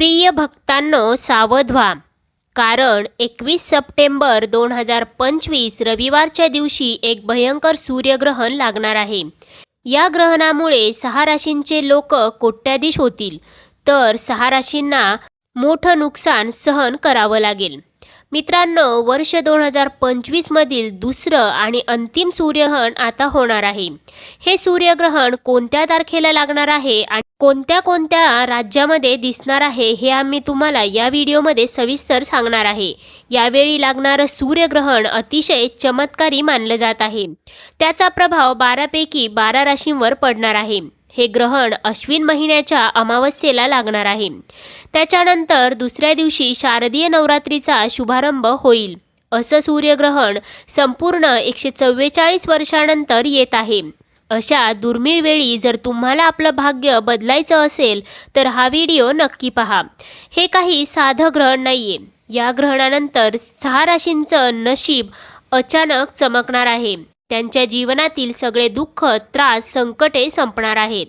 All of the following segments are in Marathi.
प्रिय भक्तांनो सावध व्हा. कारण एकवीस सप्टेंबर दोन हजार पंचवीस रविवारच्या दिवशी एक भयंकर सूर्यग्रहण लागणार आहे. या ग्रहणामुळे सहा राशींचे लोक कोट्याधीश होतील. तर सहा राशींना मोठं नुकसान सहन करावं लागेल. मित्रांनो वर्ष दोन हजार पंचवीसमधील दुसरं आणि अंतिम सूर्यग्रहण आता होणार आहे. हे सूर्यग्रहण कोणत्या तारखेला लागणार आहे आणि कोणत्या कोणत्या राज्यामध्ये दिसणार आहे हे आम्ही तुम्हाला या व्हिडिओमध्ये सविस्तर सांगणार आहे. यावेळी लागणारं सूर्यग्रहण अतिशय चमत्कारी मानलं जात आहे. त्याचा प्रभाव बारापैकी बारा राशींवर पडणार आहे. हे ग्रहण अश्विन महिन्याच्या अमावस्येला लागणार आहे. त्याच्यानंतर दुसऱ्या दिवशी शारदीय नवरात्रीचा शुभारंभ होईल. असं सूर्यग्रहण संपूर्ण एकशे चव्वेचाळीस वर्षानंतर येत आहे. अशा दुर्मिळ वेळी जर तुम्हाला आपलं भाग्य बदलायचं असेल तर हा व्हिडिओ नक्की पहा. हे काही साधं ग्रहण नाही आहे या ग्रहणानंतर सहा राशींचं नशीब अचानक चमकणार आहे. त्यांच्या जीवनातील सगळे दुःख त्रास संकटे संपणार आहेत.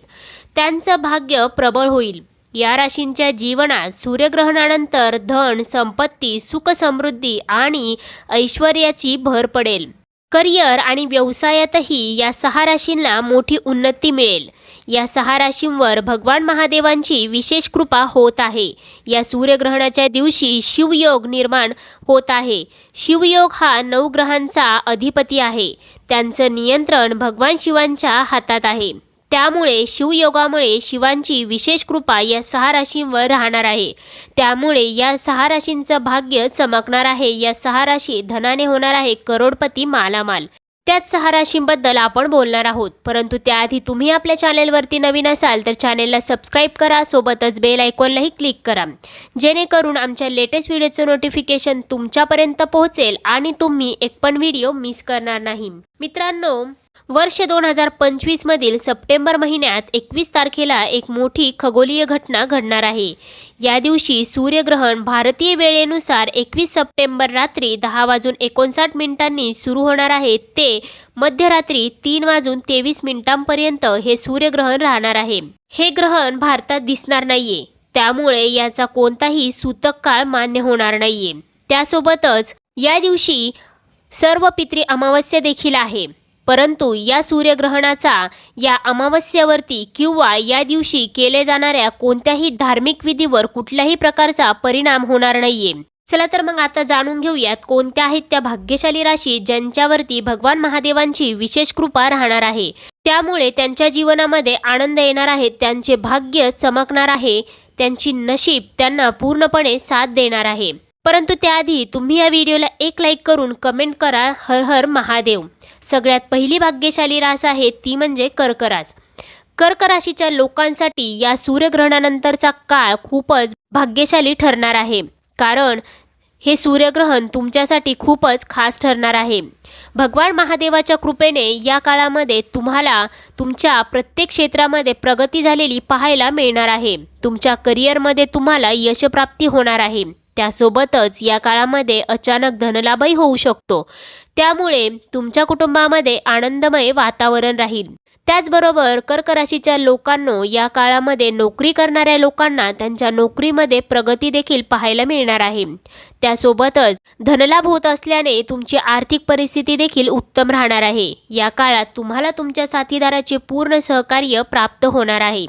त्यांचं भाग्य प्रबळ होईल. या राशींच्या जीवनात सूर्यग्रहणानंतर धन संपत्ती सुख समृद्धी आणि ऐश्वर्याची भर पडेल. करिअर आणि व्यवसायातही या सहा राशींना मोठी उन्नती मिळेल. या सहा राशींवर भगवान महादेवांची विशेष कृपा होत आहे. या सूर्यग्रहणाच्या दिवशी शिवयोग निर्माण होत आहे. शिवयोग हा नवग्रहांचा अधिपती आहे. त्यांचं नियंत्रण भगवान शिवांच्या हातात आहे. त्यामुळे शिवयोगामुळे शिवांची विशेष कृपा या सहा राशींवर राहणार आहे. त्यामुळे या सहा राशींचं भाग्य चमकणार आहे. या सहा राशी धनाने होणार आहे करोडपती मालामाल. त्याच सहा राशींबद्दल आपण बोलणार आहोत. परंतु त्याआधी तुम्ही आपल्या चॅनेलवरती नवीन असाल तर चॅनेलला सबस्क्राईब करा सोबतच बेल आयकॉनलाही क्लिक करा. जेणेकरून आमच्या लेटेस्ट व्हिडिओचं नोटिफिकेशन तुमच्यापर्यंत पोहोचेल आणि तुम्ही एक पण व्हिडिओ मिस करणार नाही. मित्रांनो वर्ष दोन हजार पंचवीसमधील सप्टेंबर महिन्यात एकवीस तारखेला एक मोठी खगोलीय घटना घडणार आहे. या दिवशी सूर्यग्रहण भारतीय वेळेनुसार एकवीस सप्टेंबर रात्री दहा वाजून एकोणसाठ मिनिटांनी सुरू होणार आहे. ते मध्यरात्री तीन वाजून तेवीस मिनिटांपर्यंत हे सूर्यग्रहण राहणार आहे. हे ग्रहण भारतात दिसणार नाहीये. त्यामुळे याचा कोणताही सूतक काळ मान्य होणार नाहीये. त्यासोबतच या दिवशी सर्व पित्री अमावस्या देखील आहे. परंतु या सूर्यग्रहणाचा या अमावस्येवरती किंवा या दिवशी केले जाणाऱ्या कोणत्याही धार्मिक विधीवर कुठल्याही प्रकारचा परिणाम होणार नाहीये. चला तर मग आता जाणून घेऊयात कोणत्या आहेत त्या भाग्यशाली राशी ज्यांच्यावरती भगवान महादेवांची विशेष कृपा राहणार आहे. त्यामुळे त्यांच्या जीवनामध्ये आनंद येणार आहे त्यांचे भाग्य चमकणार आहे त्यांची नशीब त्यांना पूर्णपणे साथ देणार आहे. परंतु त्याआधी तुम्ही या व्हिडिओला एक लाईक करून कमेंट करा हर हर महादेव. सगळ्यात पहिली भाग्यशाली रास आहे ती म्हणजे कर्क रास कर्क राशीच्या लोकांसाठी या सूर्यग्रहणानंतरचा काळ खूपच भाग्यशाली ठरणार आहे. कारण हे सूर्यग्रहण तुमच्यासाठी खूपच खास ठरणार आहे. भगवान महादेवाच्या कृपेने या काळामध्ये तुम्हाला तुमच्या प्रत्येक क्षेत्रामध्ये प्रगती झालेली पाहायला मिळणार आहे. तुमच्या करिअरमध्ये तुम्हाला यशप्राप्ती होणार आहे. त्यासोबतच या काळामध्ये अचानक धनलाभही होऊ शकतो. त्यामुळे तुमच्या कुटुंबामध्ये आनंदमय वातावरण राहील. त्याचबरोबर कर्क राशीच्या लोकांनो या काळामध्ये नोकरी करणाऱ्या लोकांना त्यांच्या नोकरीमध्ये प्रगती देखील पाहायला मिळणार आहे. त्यासोबतच धनलाभ होत असल्याने तुमची आर्थिक परिस्थिती देखील उत्तम राहणार आहे. या काळात तुम्हाला तुमच्या साथीदाराचे पूर्ण सहकार्य प्राप्त होणार आहे.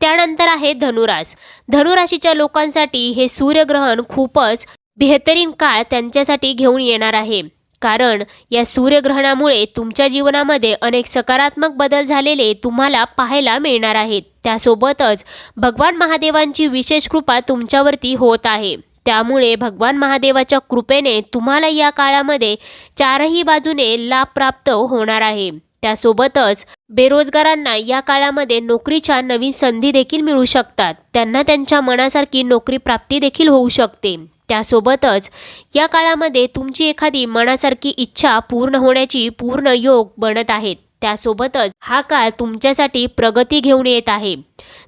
त्यानंतर आहे धनुरास. धनुराशीच्या लोकांसाठी हे सूर्यग्रहण खूपच बेहतरीन काळ त्यांच्यासाठी घेऊन येणार आहे. कारण या सूर्यग्रहणामुळे तुमच्या जीवनामध्ये अनेक सकारात्मक बदल झालेले तुम्हाला पाहायला मिळणार आहेत. त्यासोबतच भगवान महादेवांची विशेष कृपा तुमच्यावरती होत आहे. त्यामुळे भगवान महादेवाच्या कृपेने तुम्हाला या काळामध्ये चारही बाजूने लाभ प्राप्त होणार आहे. त्यासोबतच बेरोजगारांना या काळामध्ये नोकरीच्या नवीन संधी देखील मिळू शकतात. त्यांना त्यांच्या मनासारखी नोकरी प्राप्ती देखील होऊ शकते. त्यासोबतच या काळामध्ये तुमची एखादी मनासारखी इच्छा पूर्ण होण्याची पूर्ण योग बनत आहेत. त्यासोबतच हा काळ तुमच्यासाठी प्रगती घेऊन येत आहे.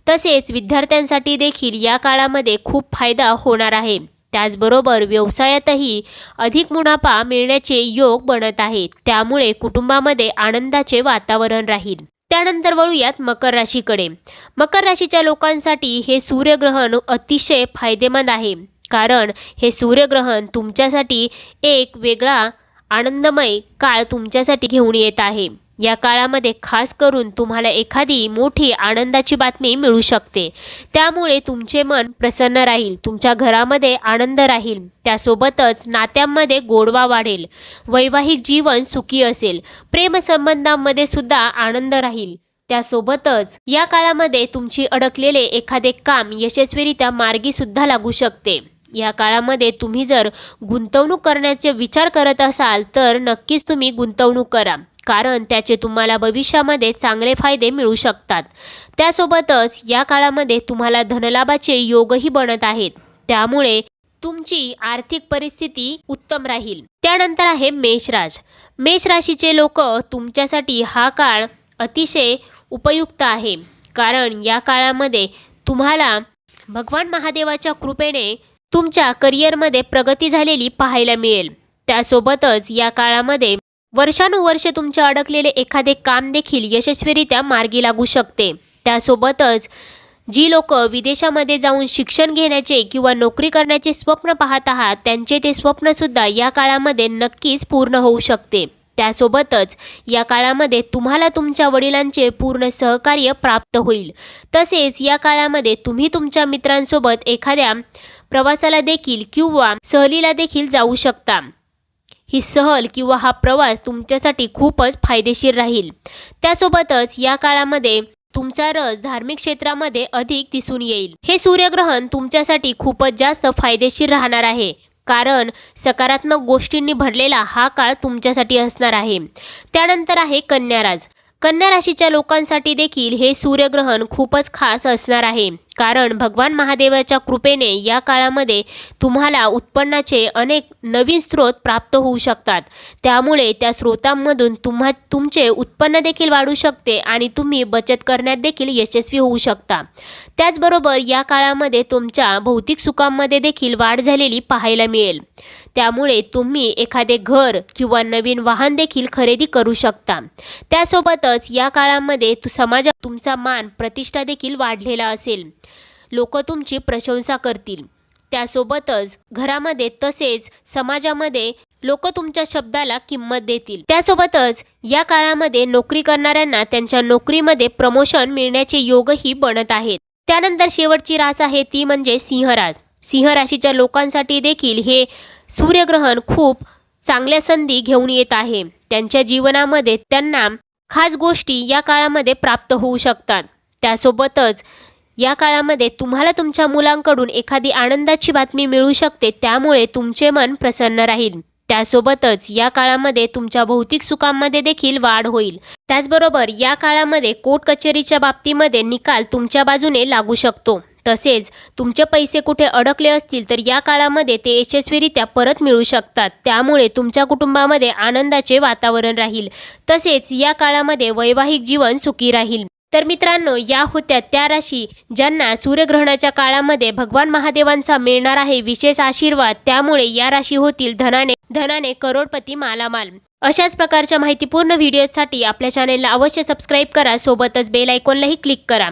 तसेच विद्यार्थ्यांसाठी देखील या काळामध्ये खूप फायदा होणार आहे. त्याचबरोबर व्यवसायातही अधिक मुनाफा मिळण्याचे योग बनत आहेत. त्यामुळे कुटुंबामध्ये आनंदाचे वातावरण राहील. त्यानंतर वळूयात मकर राशीकडे. मकर राशीच्या लोकांसाठी हे सूर्यग्रहण अतिशय फायदेमंद आहे. कारण हे सूर्यग्रहण तुमच्यासाठी एक वेगळा आनंदमय काळ तुमच्यासाठी घेऊन येत आहे. या काळामध्ये खास करून तुम्हाला एखादी मोठी आनंदाची बातमी मिळू शकते. त्यामुळे तुमचे मन प्रसन्न राहील तुमच्या घरामध्ये आनंद राहील त्यासोबतच नात्यांमध्ये गोडवा वाढेल वैवाहिक जीवन सुखी असेल प्रेमसंबंधांमध्ये सुद्धा आनंद राहील. त्यासोबतच या काळामध्ये तुमची अडकलेले एखादे काम यशस्वीरित्या मार्गी सुद्धा लागू शकते. या काळामध्ये तुम्ही जर गुंतवणूक करण्याचे विचार करत असाल तर नक्कीच तुम्ही गुंतवणूक करा. कारण त्याचे तुम्हाला भविष्यामध्ये चांगले फायदे मिळू शकतात. त्यासोबतच या काळामध्ये तुम्हाला धनलाभाचे योगही बनत आहेत. त्यामुळे तुमची आर्थिक परिस्थिती उत्तम राहील. त्यानंतर आहे मेषराज. मेष राशीचे लोक तुमच्यासाठी हा काळ अतिशय उपयुक्त आहे. कारण या काळामध्ये तुम्हाला भगवान महादेवाच्या कृपेने तुमच्या करिअरमध्ये प्रगती झालेली पाहायला मिळेल. त्यासोबतच या काळामध्ये वर्षानुवर्ष तुमचे अडकलेले एखादे काम देखील यशस्वीरित्या मार्गी लागू शकते. त्यासोबतच जी लोक विदेशामध्ये जाऊन शिक्षण घेण्याचे किंवा नोकरी करण्याचे स्वप्न पाहत आहात त्यांचे ते स्वप्नसुद्धा या काळामध्ये नक्कीच पूर्ण होऊ शकते. त्यासोबतच या काळामध्ये तुम्हाला तुमच्या वडिलांचे पूर्ण सहकार्य प्राप्त होईल. तसेच या काळामध्ये तुम्ही तुमच्या मित्रांसोबत एखाद्या प्रवासाला देखील किंवा सहलीला देखील जाऊ शकता. ही सहल किंवा हा प्रवास तुमच्यासाठी खूपच फायदेशीर राहील. त्यासोबतच या काळामध्ये तुमचा रस धार्मिक क्षेत्रामध्ये अधिक दिसून येईल. हे सूर्यग्रहण तुमच्यासाठी खूपच जास्त फायदेशीर राहणार आहे. कारण सकारात्मक गोष्टींनी भरलेला हा काळ तुमच्यासाठी असणार आहे. त्यानंतर आहे कन्याराज. कन्या राशीच्या लोकांसाठी देखील हे सूर्यग्रहण खूपच खास असणार आहे. कारण भगवान महादेवाच्या कृपेने या काळामध्ये तुम्हाला उत्पन्नाचे अनेक नवीन स्रोत प्राप्त होऊ शकतात. त्यामुळे त्या स्रोतांमधून तुम्हा तुमचे उत्पन्न देखील वाढू शकते आणि तुम्ही बचत करण्यात देखील यशस्वी होऊ शकता. त्याचबरोबर या काळामध्ये तुमच्या भौतिक सुखांमध्ये देखील वाढ झालेली पाहायला मिळेल. त्यामुळे तुम्ही एखादे घर किंवा नवीन वाहन देखील खरेदी करू शकता. त्यासोबतच या काळामध्ये तु समाजात तुमचा मान प्रतिष्ठा देखील वाढलेला असेल. लोक तुमची प्रशंसा करतील. त्यासोबतच घरामध्ये तसेच समाजामध्ये लोक तुमच्या शब्दाला किंमत देतील. त्यासोबतच या काळामध्ये नोकरी करणाऱ्यांना त्यांच्या नोकरीमध्ये प्रमोशन मिळण्याचे योगही बनत आहेत. त्यानंतर शेवटची रास आहे ती म्हणजे सिंहराज. सिंह राशीच्या लोकांसाठी देखील हे सूर्यग्रहण खूप चांगल्या संधी घेऊन येत आहे. त्यांच्या जीवनामध्ये त्यांना खास गोष्टी या काळामध्ये प्राप्त होऊ शकतात. त्यासोबतच या काळामध्ये तुम्हाला तुमच्या मुलांकडून एखादी आनंदाची बातमी मिळू शकते त्यामुळे तुमचे मन प्रसन्न राहील. त्यासोबतच या काळामध्ये तुमच्या भौतिक सुखांमध्ये देखील वाढ होईल. त्याचबरोबर या काळामध्ये कोर्ट कचेरीच्या बाबतीमध्ये निकाल तुमच्या बाजूने लागू शकतो. तसेच तुमचे पैसे कुठे अडकले असतील तर या काळामध्ये ते यशस्वीरित्या परत मिळू शकतात. त्यामुळे तुमच्या कुटुंबामध्ये आनंदाचे वातावरण राहील. तसेच या काळामध्ये वैवाहिक जीवन सुखी राहील. तर मित्रांनो या होत्या त्या राशी ज्यांना सूर्यग्रहणाच्या काळामध्ये भगवान महादेवांचा मिळणार आहे विशेष आशीर्वाद त्यामुळे या राशी होतील धनाने धनाने करोडपती मालामाल. अशाच प्रकारच्या माहितीपूर्ण व्हिडिओसाठी आपल्या चॅनेलला अवश्य सबस्क्राईब करा. सोबतच बेल आयकॉनलाही क्लिक करा.